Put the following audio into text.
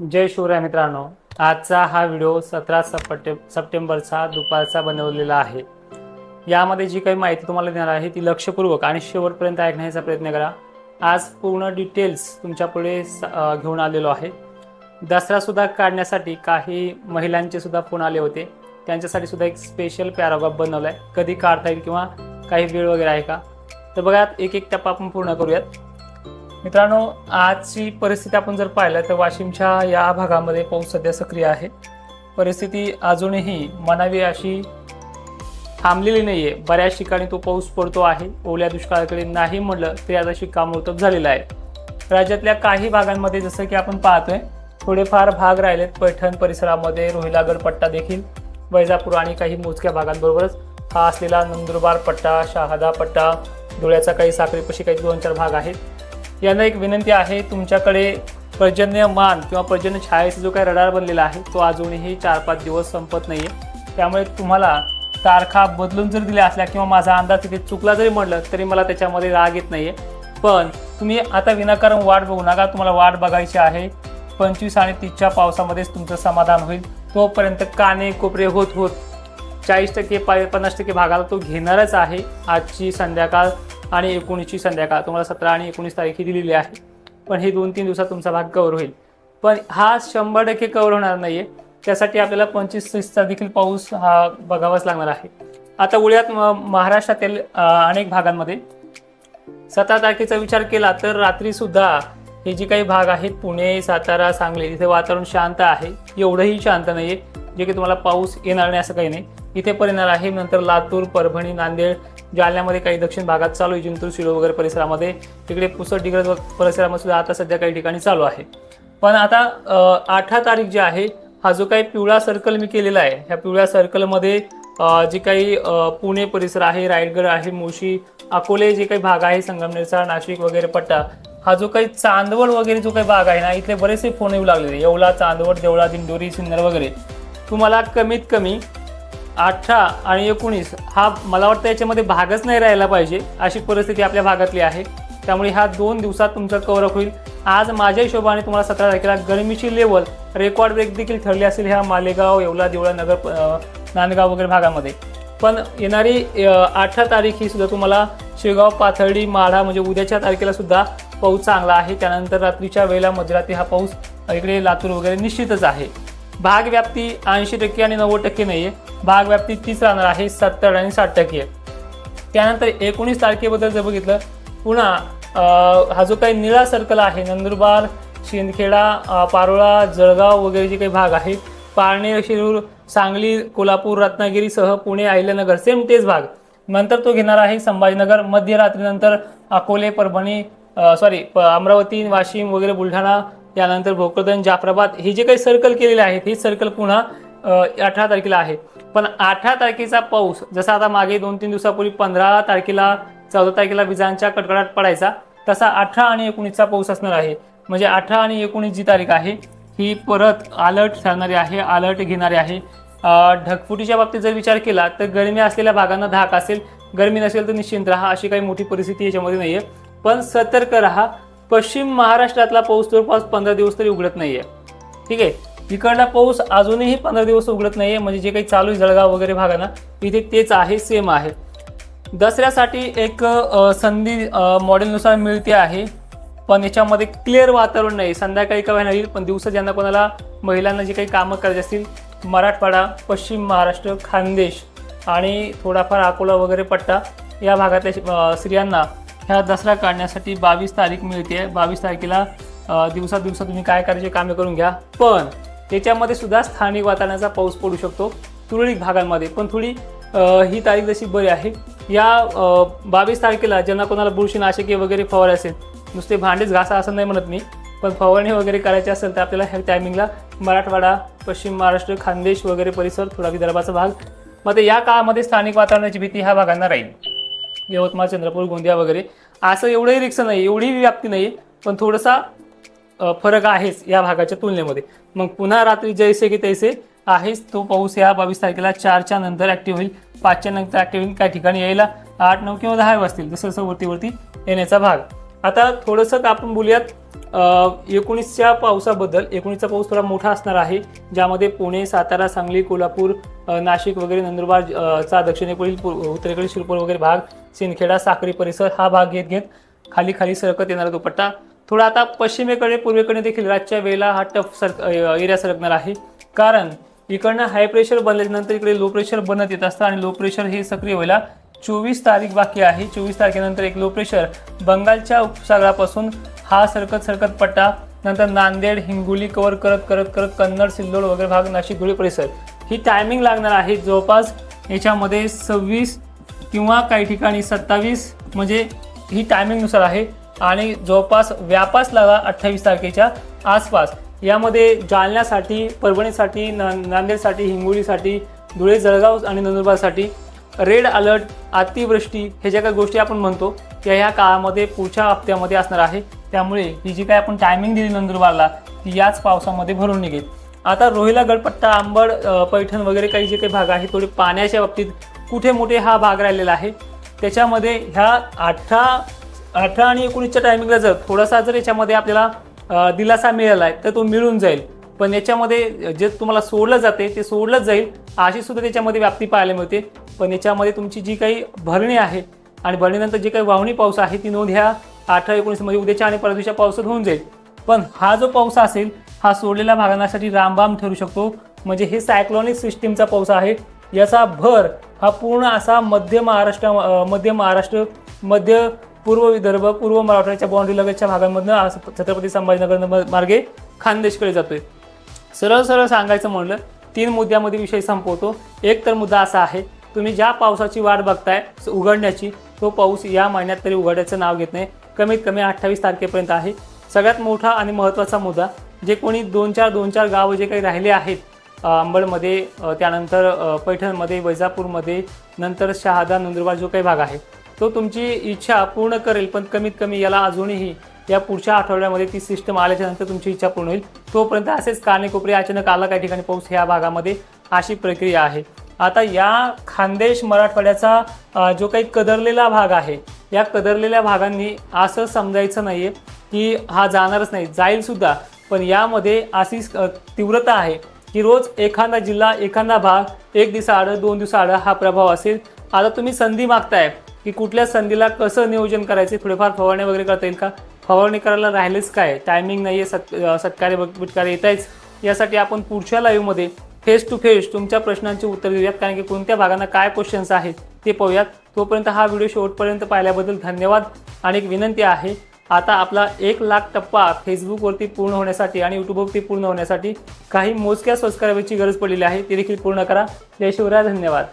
जय शिवराय मित्रांनो आजचा हा व्हिडिओ सतरा सप्टे सप्टेंबरचा दुपारचा बनवलेला आहे. यामध्ये जी काही माहिती तुम्हाला देणार आहे ती लक्षपूर्वक आणि शेवटपर्यंत ऐकण्याचा प्रयत्न करा. आज पूर्ण डिटेल्स तुमच्यापुढे स- घेऊन आलेलो आहे. दसरासुद्धा काढण्यासाठी काही महिलांचे सुद्धा फोन आले होते. त्यांच्यासाठी सुद्धा एक स्पेशल पॅराग्राफ बनवला आहे कधी काढता येईल किंवा काही वेळ वगैरे आहे का? तर बघा एक एक टप्पा आपण पूर्ण करूयात. मित्रांनो आजची परिस्थिती आपण जर पाहिलं तर वाशिमच्या या भागामध्ये पाऊस सध्या सक्रिय आहे. परिस्थिती अजूनही म्हणावी अशी थांबलेली नाही आहे बऱ्याच ठिकाणी तो पाऊस पडतो आहे. ओल्या दुष्काळाकडे नाही म्हटलं तरी आता शिक्कामोर्तब झालेलं आहे. राज्यातल्या काही भागांमध्ये जसं की आपण पाहतोय थोडेफार भाग राहिलेत. पैठण परिसरामध्ये रोहिलागड पट्टा देखील वैजापूर आणि काही मोजक्या भागांबरोबरच हा असलेला नंदुरबार पट्टा शहादा पट्टा धुळ्याचा काही साखरेपाशी काही दोन चार भाग आहेत. यांना एक विनंती आहे तुमच्याकडे पर्जन्यमान किंवा पर्जन्य छायेचा जो काही रडार बनलेला आहे तो अजूनही चार पाच दिवस संपत नाही आहे त्यामुळे तुम्हाला तारखा बदलून जर दिल्या असल्या किंवा माझा अंदाज तिथे चुकला जरी म्हटलं तरी मला त्याच्यामध्ये राग येत नाही आहे पण तुम्ही आता विनाकारण वाट बघू नका तुम्हाला वाट बघायची आहे. पंचवीस आणि तीसच्या पावसामध्येच तुमचं समाधान होईल. तोपर्यंत काने कोपरे होत होत चाळीस टक्के पाय पन्नास टक्के भागाला तो घेणारच आहे. आजची संध्याकाळ आणि एकोणीसची संध्याकाळ तुम्हाला सतरा आणि एकोणीस तारीख दिलेली आहे. पण हे दोन तीन दिवसात तुमचा भाग कव्हर होईल. पण हा शंभर टक्के कव्हर होणार नाही आहे त्यासाठी आपल्याला पंचवीस तीसचा देखील पाऊस हा बघावाच लागणार आहे. आता उड्यात म- महाराष्ट्रातील अनेक भागांमध्ये सतरा तारखेचा विचार केला तर रात्रीसुद्धा हे जे काही भाग आहेत पुणे सातारा सांगली इथे वातावरण शांत आहे. एवढंही शांत नाही आहे जे की तुम्हाला पाऊस येणार नाही असं काही नाही. इथे परिणाम आहे. नंतर लातूर परभणी नांदेड जालन्यामध्ये काही दक्षिण भागात चालू आहे. जिंतूर शिरो वगैरे परिसरामध्ये. तिकडे पुसद डिग्रज परिसरामध्ये सुद्धा आता सध्या काही ठिकाणी चालू आहे. पण आता अठरा तारीख जी आहे हा जो काही पिवळा सर्कल मी केलेला आहे ह्या पिवळ्या सर्कलमध्ये जे काही पुणे परिसर आहे रायगड आहे मुळशी अकोले जे काही भाग आहे संगमनेरचा नाशिक वगैरे पट्टा हा जो काही चांदवड वगैरे जो काही भाग आहे ना इथले बरेचसे फोन येऊ लागलेले. येवला चांदवड देवळा दिंडोरी सिन्नर वगैरे. तुम्हाला कमीत कमी अठरा आणि एकोणीस हा मला वाटतं याच्यामध्ये भागच नाही राहायला पाहिजे अशी परिस्थिती आपल्या भागातली आहे. त्यामुळे ह्या दोन दिवसात तुमचं कवरअप होईल. आज माझ्या हिशोबाने तुम्हाला सतरा तारखेला गरमीची लेवल रेकॉर्ड ब्रेक देखील ठरली असेल ह्या मालेगाव येवला देवळा नगर नांदगाव वगैरे भागामध्ये. पण येणारी अठरा तारीख ही सुद्धा तुम्हाला शेगाव पाथर्डी माढा म्हणजे उद्याच्या तारखेला सुद्धा पाऊस चांगला आहे. त्यानंतर रात्रीच्या वेळेला मध्यरात्री हा पाऊस इकडे लातूर वगैरे निश्चितच आहे. भाग व्याप्ती ऐंशी टक्के आणि नव्वद टक्के नाही आहे भाग व्याप्ती तीच राहणार आहे सत्तर आणि साठ टक्के. त्यानंतर एकोणीस तारखेबद्दल जर बघितलं पुन्हा हा जो काही निळा सर्कल आहे नंदुरबार शिंदखेडा पारोळा जळगाव वगैरे जे काही भाग आहेत पारनेर शिरूर सांगली कोल्हापूर रत्नागिरीसह पुणे अहिल्यानगर सेम तेच भाग. नंतर तो घेणार आहे संभाजीनगर मध्यरात्रीनंतर अकोले परभणी सॉरी अमरावती वाशिम वगैरे बुलढाणा यानंतर भोकरदन जाफराबाद हे जे काही सर्कल केलेले आहेत हे सर्कल पुन्हा अठरा तारखेला आहे. पण अठरा तारखेचा पाऊस जसा आता मागे दोन तीन दिवसापूर्वी पंधरा तारखेला चौदा तारखेला विजांच्या कडकडाट पडायचा तसा अठरा आणि एकोणीसचा पाऊस असणार आहे. म्हणजे अठरा आणि एकोणीस जी तारीख आहे ही परत अलर्ट ठरणारी आहे अलर्ट घेणारी आहे. ढगफुटीच्या बाबतीत जर विचार केला तर गरमी असलेल्या भागांना धाक असेल. गरमी नसेल तर निश्चिंत राहा अशी काही मोठी परिस्थिती याच्यामध्ये नाही आहे पण सतर्क राहा. पश्चिम महाराष्ट्रातला पाऊस जवळपास पंधरा दिवस तरी उघडत नाहीये. ठीक आहे? इकडला पाऊस अजूनही पंधरा दिवस उघडत नाहीये म्हणजे जे काही चालू आहे जळगाव वगैरे भागांना इथे तेच आहे सेम आहे. दसऱ्यासाठी एक संधी मॉडेलनुसार मिळते आहे पण याच्यामध्ये क्लिअर वातावरण नाही. संध्याकाळी का होईल पण दिवसा ज्यांना कोणाला महिलांना जे काही कामं करायची असतील मराठवाडा पश्चिम महाराष्ट्र खानदेश आणि थोडाफार अकोला वगैरे पट्टा या भागातल्या स्त्रियांना ह्या दसरा काढण्यासाठी बावीस तारीख मिळते. बावीस तारखेला दिवसा दिवसा तुम्ही काय करायचे कामे करून घ्या. पण त्याच्यामध्ये सुद्धा स्थानिक वातावरणाचा पाऊस पडू शकतो. तुरळक भागांमध्ये. पण थोडी ही तारीख जशी बरी आहे या बावीस तारखेला ज्यांना कोणाला बुरशीनाशके वगैरे फवारे असेल नुसते भांडेच घासा असं नाही म्हणत मी पण फवारणी वगैरे करायची असेल तर आपल्याला ह्या टायमिंगला मराठवाडा पश्चिम महाराष्ट्र खानदेश वगैरे परिसर थोडा विदर्भाचा भाग. मग ते या काळामध्ये स्थानिक वातावरणाची भीती ह्या भागांना राहील. यवतमाळ चंद्रपूर गोंदिया वगैरे. असं एवढंही रिक्स नाही एवढी व्याप्ती नाही पण थोडासा फरक आहेच या भागाच्या तुलनेमध्ये. मग पुन्हा रात्री जैसे की तैसे आहेच तो पाऊस या बावीस तारखेला चारच्या नंतर ॲक्टिव्ह होईल पाचच्या नंतर ॲक्टिव्ह होईल काही ठिकाणी यायला आठ नऊ किंवा दहा वाजतील जसं जसं वरती वरती येण्याचा भाग. आता थोडंसं आपण बोलूयात एकोणीसच्या पावसाबद्दल एकोणीसचा पाऊस थोडा मोठा असणार आहे ज्यामध्ये पुणे सातारा सांगली कोल्हापूर नाशिक वगैरे नंदुरबार चा दक्षिणेकडील उत्तरेकडील शिरपूर वगैरे भाग सिंदखेडा साखरी परिसर हा भाग घेत घेत खाली खाली सरकत येणारा दुपट्टा. थोडा आता पश्चिमेकडे पूर्वेकडे देखील रातच्या वेळेला हा टफ सर एरिया सरकणार आहे. कारण इकडनं हाय प्रेशर बनल्यानंतर इकडे लो प्रेशर बनत येत असतं आणि लो प्रेशर हे सक्रिय व्हायला चोवीस तारीख बाकी आहे. चोवीस तारखेनंतर एक लो प्रेशर बंगालच्या उपसागरापासून हा सरकत सरकत पट्टा नंतर नांदेड हिंगोली कवर करत करत करत कन्नड सिल्लोड वगैरे भाग नाशिक धुळे परिसर. ही टायमिंग लागणार आहे. जवळपास याच्यामध्ये सव्वीस किंवा काही ठिकाणी सत्तावीस म्हणजे ही टायमिंगनुसार आहे. आणि जवळपास व्यापास लागा अठ्ठावीस तारखेच्या आसपास. यामध्ये जालन्यासाठी परभणीसाठी ना नांदेडसाठी हिंगोलीसाठी धुळे जळगाव आणि नंदुरबारसाठी रेड अलर्ट अतिवृष्टी हे ज्या काही गोष्टी आपण म्हणतो त्या ह्या काळामध्ये पुढच्या हप्त्यामध्ये असणार आहे. त्यामुळे ही जी काय आपण टायमिंग दिली नंदुरबारला ती याच पावसामध्ये भरून निघेल. आता रोहिला गडपट्टा आंबड पैठण वगैरे काही जे काही भाग आहे थोडे पाण्याच्या बाबतीत कुठे मोठे हा भाग राहिलेला आहे त्याच्यामध्ये ह्या अठरा अठरा आणि एकोणीसच्या टायमिंगला जर थोडासा जर याच्यामध्ये आपल्याला दिलासा मिळाला आहे तर तो मिळून जाईल. पण याच्यामध्ये जे तुम्हाला सोडलं जाते ते सोडलंच जाईल अशी सुद्धा त्याच्यामध्ये व्याप्ती पाहायला मिळते. पण याच्यामध्ये तुमची जी काही भरणी आहे आणि भरणीनंतर जी काही वावणी पाऊस आहे ती नोंद ह्या अठरा एकोणीस म्हणजे उद्याच्या आणि परदेशच्या पावसात होऊन जाईल. पण हा जो पाऊस असेल हा सोडलेल्या भागांसाठी रामबाम ठरू शकतो. म्हणजे हे सायक्लॉनिक सिस्टीमचा पाऊस आहे. याचा भर हा पूर्ण असा मध्य महाराष्ट्र मध्य महाराष्ट्र मध्य पूर्व विदर्भ पूर्व मराठवाड्याच्या बाउंड्री लगतच्या भागांमधनं छत्रपती संभाजीनगर म- मार्गे खानदेशकडे जातोय. सरळ सरळ सांगायचं म्हणलं तीन मुद्द्यामध्ये विषय संपवतो. एक तर मुद्दा असा आहे तुम्ही ज्या पावसाची वाट बघताय उघडण्याची तो पाऊस या महिन्यात तरी उघडायचं नाव घेत नाही. कमीत कमी अठ्ठावीस तारखेपर्यंत आहे. सगळ्यात मोठा आणि महत्त्वाचा मुद्दा जे कोणी दोन चार दोन चार गावं जे काही राहिले आहेत अंबडमध्ये त्यानंतर पैठणमध्ये वैजापूरमध्ये नंतर शहादा नंदुरबार जो काही भाग आहे तो तुमची इच्छा पूर्ण करेल पण कमीत कमी याला अजूनही या पुढच्या आठवड्यामध्ये ती सिस्टम आल्याच्यानंतर तुमची इच्छा पूर्ण होईल. तोपर्यंत असेच कानेकोपरे अचानक आला काही ठिकाणी पाऊस ह्या भागामध्ये अशी प्रक्रिया आहे. आता या खानदेश मराठवाड्याचा जो काही कदरलेला भाग आहे या कदरलेल्या भागांनी असं समजायचं नाही आहे की हा जाणारच नाही जाईलसुद्धा पण यामध्ये अशी तीव्रता आहे की रोज एखादा जिल्हा एखादा भाग एक दिवसाआड दोन दिवसाआड हा प्रभाव असेल. आता तुम्ही संधी मागताय की कुठल्या संधीला कसं नियोजन करायचे? थोडेफार फवारणी वगैरे करता येईल का? फवारणी करायला राहिलेच काय? टायमिंग नाही आहे सत् सत्कार्य बिटकार्य येत आहेच. यासाठी आपण पुढच्या लाईव्हमध्ये फेस टू फेस तुमच्या प्रश्नांची उत्तर देऊयात. कारण की कोणत्या भागांना काय क्वेश्चन्स आहेत? ते पाहूयात. तोपर्यंत हा व्हिडिओ शेवटपर्यंत पाहिल्याबद्दल धन्यवाद. आणि एक विनंती आहे आता आपला एक लाख टप्पा फेसबुकवरती पूर्ण होण्यासाठी आणि यूट्यूबवरती पूर्ण होण्यासाठी काही मोजक्या सबस्क्रायबरची गरज पडलेली आहे ती देखील पूर्ण करा. जय शिवराय धन्यवाद.